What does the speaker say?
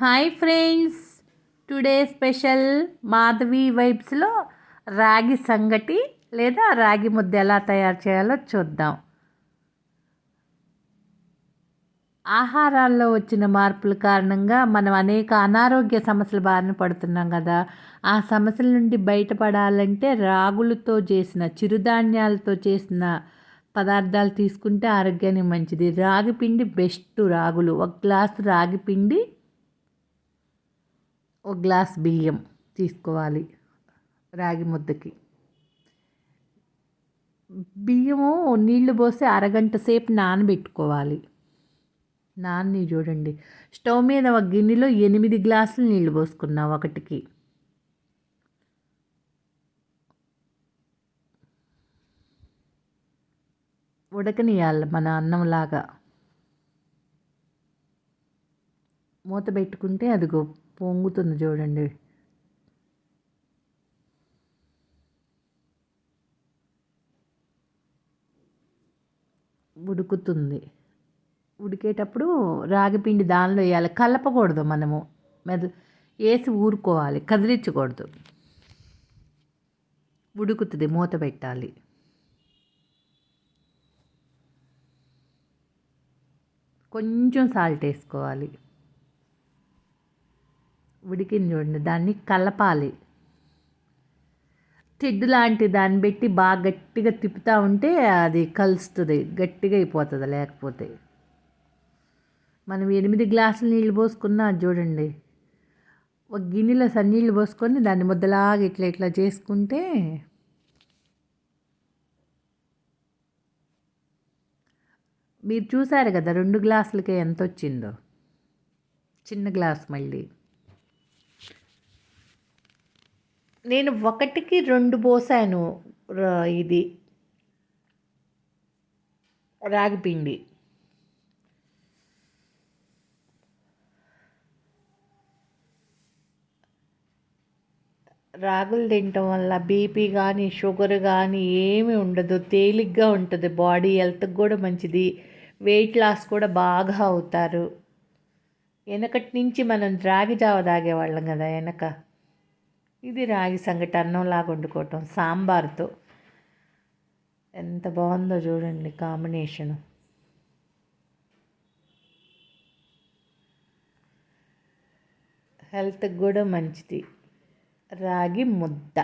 Hi friends. Today special Madhavi వైబ్స్లో రాగి సంగటి లేదా రాగి ముద్ద ఎలా తయారు చేయాలో చూద్దాం. ఆహారాల్లో వచ్చిన మార్పుల కారణంగా మనం అనేక అనారోగ్య సమస్యల బారిన పడుతున్నాం కదా. ఆ సమస్యల నుండి బయటపడాలంటే రాగులతో చేసిన చిరుధాన్యాలతో చేసిన పదార్థాలు తీసుకుంటే ఆరోగ్యానికి మంచిది. రాగి పిండి బెస్ట్ రాగులు. ఒక గ్లాసు రాగి పిండి ఒక గ్లాస్ బియ్యం తీసుకోవాలి రాగి ముద్దకి. బియ్యము నీళ్ళు పోసి అరగంట సేపు నానబెట్టుకోవాలి. నాన్ని చూడండి. స్టవ్ మీద ఒక గిన్నెలో ఎనిమిది గ్లాసులు నీళ్ళు పోసుకున్నా ఒకటికి. ఉడకనియాలి మన అన్నంలాగా. మూత పెట్టుకుంటే అదిగో పొంగుతుంది చూడండి. ఉడుకుతుంది. ఉడికేటప్పుడు రాగిపిండి దానిలో వేయాలి. కలపకూడదు మనము. మెద వేసి ఊరుకోవాలి. కదిలించకూడదు. ఉడుకుతుంది మూత పెట్టాలి. కొంచెం సాల్ట్ వేసుకోవాలి. ఉడికింది చూడండి దాన్ని కలపాలి. తెడ్డు లాంటి దాన్ని పెట్టి బాగా గట్టిగా తిప్పుతూ ఉంటే అది కలుస్తుంది గట్టిగా అయిపోతుంది లేకపోతే. మనం ఎనిమిది గ్లాసులు నీళ్ళు పోసుకున్నా చూడండి ఒక గిన్నెలో సన్నీళ్ళు పోసుకొని దాన్ని ముద్దలాగా ఇట్లా ఇట్లా చేసుకుంటే మీరు చూసారు కదా రెండు గ్లాసులకే ఎంత వచ్చిందో? చిన్న గ్లాస్ మళ్ళీ. నేను ఒకటికి రెండు పోసాను ఇది రాగిపిండి. రాగులు తినటం వల్ల బీపీ కానీ షుగర్ కానీ ఏమి ఉండదు. తేలిగ్గా ఉంటుంది. బాడీ హెల్త్కి కూడా మంచిది. వెయిట్ లాస్ కూడా బాగా అవుతారు. వెనకటి నుంచి మనం రాగి జావ తాగేవాళ్ళం కదా వెనక. ఇది రాగి సంగటి అన్నంలాగా వండుకోవటం సాంబార్తో. ఎంత బాగుందో చూడండి కాంబినేషను. హెల్త్కి కూడా మంచిది. రాగి ముద్ద.